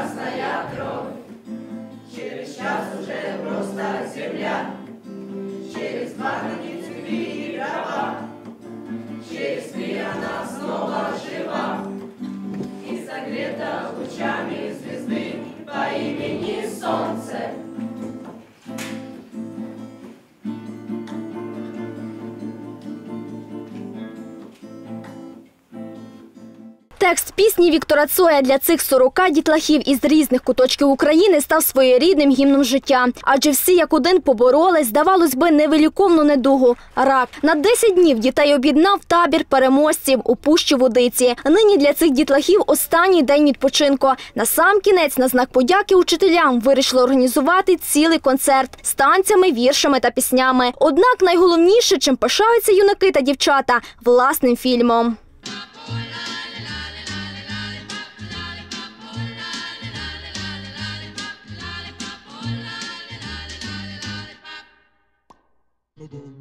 красная Текст пісні Віктора Цоя для цих 40 дітлахів із різних куточків України став своєрідним гімном життя. Адже всі як один поборолись, здавалось би, невиліковну недугу – рак. На 10 днів дітей об'єднав табір переможців у пущі водиці. Нині для цих дітлахів останній день відпочинку. На сам кінець на знак подяки учителям вирішили організувати цілий концерт з танцями, віршами та піснями. Однак найголовніше, чим пишаються юнаки та дівчата – власним фільмом. accident.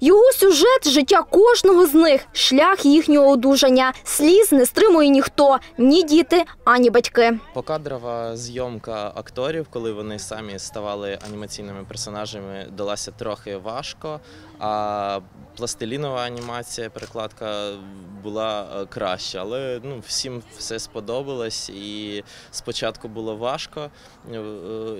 Його сюжет життя кожного з них, шлях їхнього одужання. Сліз не стримує ніхто, ні діти, ані батьки. Покадрова зйомка акторів, коли вони самі ставали анімаційними персонажами, далася трохи важко. А пластилінова анімація, перекладка була е, краща, але ну всім все сподобалось. І спочатку було важко. Е,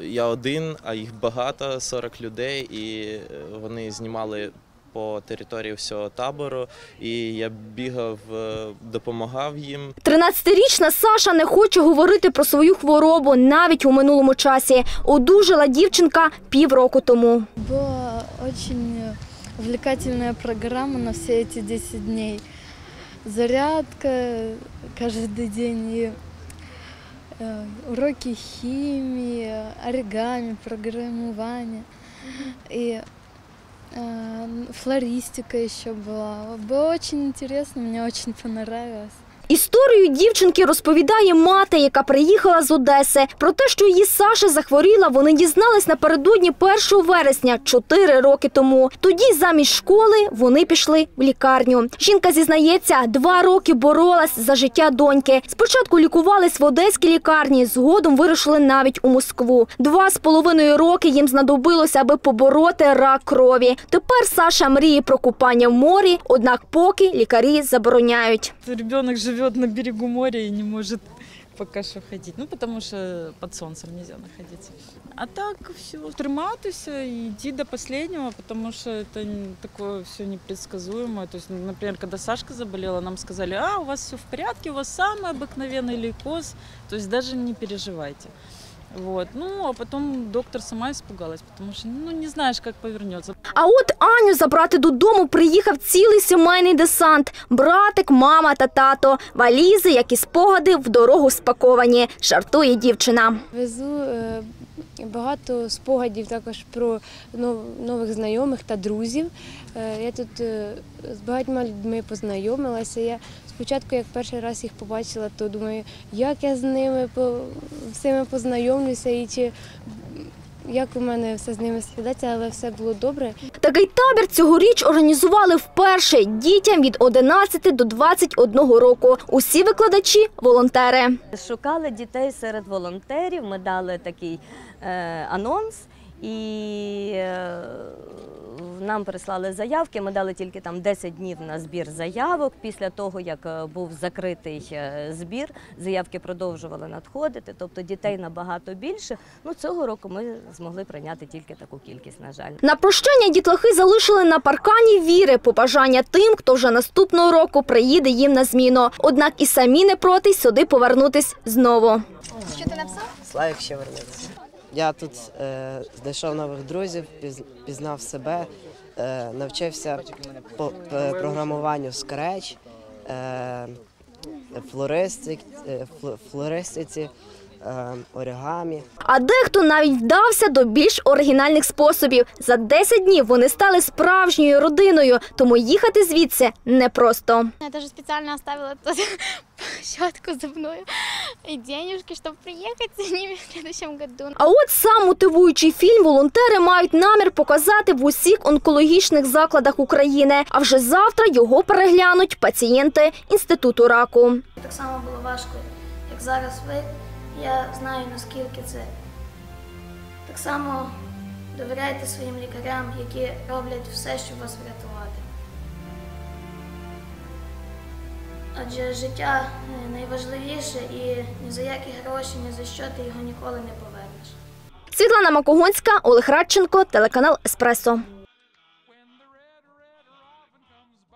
Я один, а їх багато 40 людей, і е, вони знімали По території всього табору, і я бігав, е, допомагав їм. 13-річна Саша не хоче говорити про свою хворобу навіть у минулому часі. Одужала дівчинка півроку тому. Была очень увлекательная программа на все эти 10 дней. Зарядка каждый день и э, уроки химии, оригами, программирование. И э, флористика еще была. Было очень интересно, мне очень понравилось. Історію дівчинки розповідає мати, яка приїхала з Одеси. Про те, що її Саша захворіла, вони дізнались напередодні 1 вересня, 4 роки тому. Тоді замість школи вони пішли в лікарню. Жінка зізнається, два роки боролась за життя доньки. Спочатку лікувались в одеській лікарні, згодом вирушили навіть у Москву. Два з половиною роки їм знадобилося, аби побороти рак крові. Тепер Саша мріє про купання в морі, однак поки лікарі забороняють. Ребенок живет на берегу моря и не может пока что ходить. Ну, потому что под солнцем нельзя находиться. А так все, триматися и идти до последнего, потому что это н- такое все непредсказуемое. То есть, например, когда Сашка заболела, нам сказали, а, у вас все в порядке, у вас самый обыкновенный лейкоз, то есть даже не переживайте. Вот. Ну, а потом доктор сама испугалась, потому что, ну, не знаешь, как повернется. А от Аню забрати додому приїхав цілий сімейний десант: братик, мама та тато. Валізи, як і спогади, в дорогу спаковані. Жартує дівчина. Везу е, багато спогадів також про нов- нових знайомих та друзів. Е, Я тут е, з багатьма людьми познайомилася. Я спочатку, як перший раз їх побачила, то думаю, як я з ними всіми познайомлюся і чи як у мене все з ними складеться, але все було добре. Такий табір цьогоріч організували вперше дітям від 11 до 21 року. Усі викладачі волонтери. Шукали дітей серед волонтерів. Ми дали такий е, анонс, і е, нам прислали заявки. Ми дали тільки там 10 днів на збір заявок. Після того, як е, був закритий е, збір, заявки продовжували надходити. Тобто дітей набагато більше. Ну цього року ми змогли прийняти тільки таку кількість. На жаль. На прощання дітлахи залишили на паркані віри побажання тим, хто вже наступного року приїде їм на зміну. Однак і самі не проти сюди повернутись знову. Що ти написав? Славік ще вернеться. Я тут е, знайшов нових друзів, піз- пізнав себе, е, навчився по, програмуванню Scratch, е, флористик, е, флористиці, е, оригамі. А дехто навіть вдався до більш оригінальних способів. За 10 днів вони стали справжньою родиною, тому їхати звідси непросто. Я даже специально оставила тут площадку зубную. И денежки, чтобы приехать за ними в следующем году. А от сам мотивуючий фільм волонтери мають намір показати в усіх онкологічних закладах України. А вже завтра його переглянуть пацієнти інституту раку. Так само було важко, як зараз ви. Я знаю, наскільки це. Так само довіряйте своїм лікарям, які роблять все, щоб вас врятувати. Адже життя е, найважливіше і ні за які гроші, ні за що ти його ніколи не повернеш. Світлана Макогонська, Олег Радченко, телеканал Еспресо.